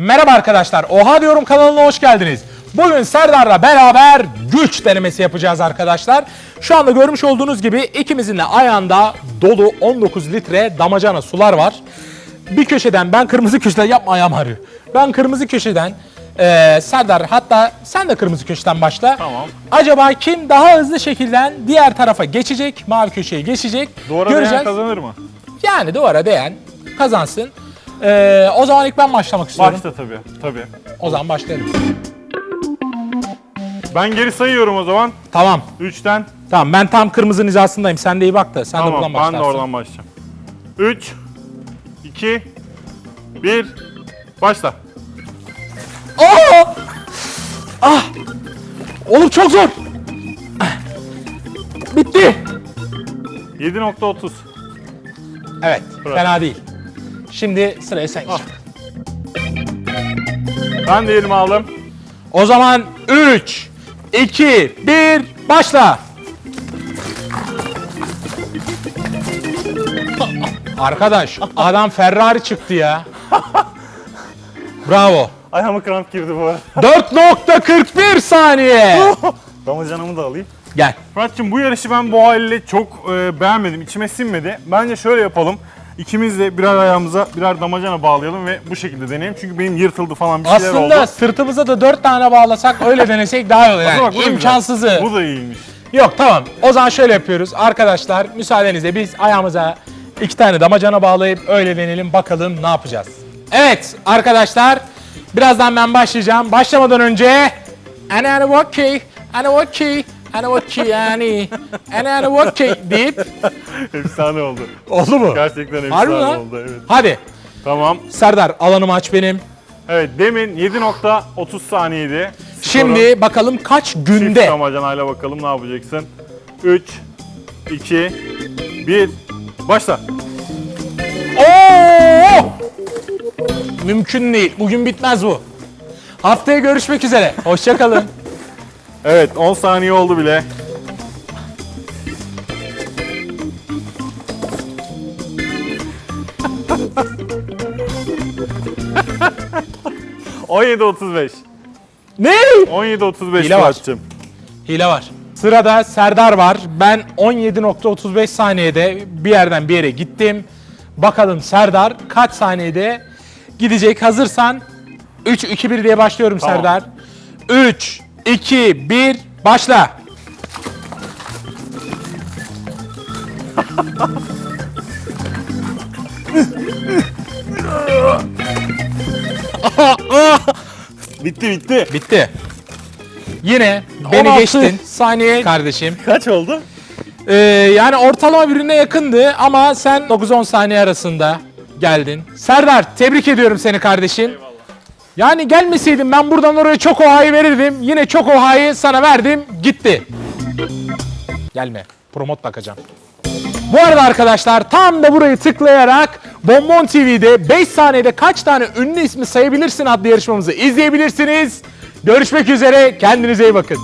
Merhaba arkadaşlar. Oha diyorum kanalına hoş geldiniz. Bugün Serdar'la beraber güç denemesi yapacağız arkadaşlar. Şu anda görmüş olduğunuz gibi ikimizin de ayağında dolu 19 litre damacana sular var. Bir köşeden ben kırmızı köşeden yapma ayağım ağrıyor. Ben kırmızı köşeden eee, Serdar hatta sen de kırmızı köşeden başla. Tamam. Acaba kim daha hızlı şekilde diğer tarafa geçecek, mavi köşeye geçecek? Duvara değen kazanır mı? Yani duvara değen kazansın. Ee, o zaman ilk ben başlamak istiyorum. Başta tabii. Tabii. O zaman başlayalım. Ben geri sayıyorum o zaman. Tamam. 3'ten. Tamam ben tam kırmızı hizasındayım. Sen de iyi bak da sen de Tamam buradan ben başlarsın. de oradan başlayacağım. 3 2 1 Başla. Aa! Ah! Oğlum çok zor. Bitti. 7.30 Evet, fena değil. Şimdi sıraya sen Ah. çık. Ben de yerimi aldım. O zaman 3, 2, 1, başla. Arkadaş, adam Ferrari çıktı ya. Bravo. Ayağıma kramp girdi bu arada. 4.41 saniye. Damacanamı da alayım. Gel. Fırat'cığım bu yarışı ben bu haliyle çok e, beğenmedim. İçime sinmedi. Bence şöyle yapalım. İkimiz de birer ayağımıza birer damacana bağlayalım ve bu şekilde deneyelim. Çünkü benim yırtıldı falan bir şeyler Aslında oldu. sırtımıza da 4 tane bağlasak öyle denesek daha iyi olur. Yani bak bu da güzel. imkansızı. Bu da iyiymiş. Yok tamam. O zaman şöyle yapıyoruz. Arkadaşlar müsaadenizle biz ayağımıza iki tane damacana bağlayıp öyle deneyelim bakalım ne yapacağız. Evet arkadaşlar birazdan ben başlayacağım. Başlamadan önce Ana ana okey, ana okey, ana okey yani, ana ana okey deyip Efsane oldu. oldu mu? Gerçekten efsane Harbi lan. oldu. Evet. Hadi Tamam. Serdar alanımı aç benim. Evet demin 7.30 saniyeydi. Şimdi bakalım kaç Çift günde? damacanayla bakalım ne yapacaksın. 3, 2, 1, başla. Oo! Mümkün değil. Bugün bitmez bu. Haftaya görüşmek üzere. Hoşçakalın. Evet 10 saniye oldu bile. ...17.35. ne? 17.35 Hile var. Fuat'cığım. Hile var. Sırada Serdar var. Ben 17.35 saniyede bir yerden bir yere gittim. Bakalım Serdar kaç saniyede gidecek. Hazırsan 3 2 1 diye başlıyorum Tamam. Serdar. 3 2 1 başla. Bitti bitti. Bitti. Yine beni 16. geçtin. Saniye kardeşim. Kaç oldu? Ee, yani ortalama birbirine yakındı ama sen 9-10 saniye arasında geldin. Serdar tebrik ediyorum seni kardeşim. Yani gelmeseydin ben buradan oraya çok ohayı verirdim. Yine çok ohayı sana verdim. Gitti. Gelme. Promot bakacağım. Bu arada arkadaşlar tam da burayı tıklayarak Bonbon TV'de 5 saniyede kaç tane ünlü ismi sayabilirsin adlı yarışmamızı izleyebilirsiniz. Görüşmek üzere. Kendinize iyi bakın.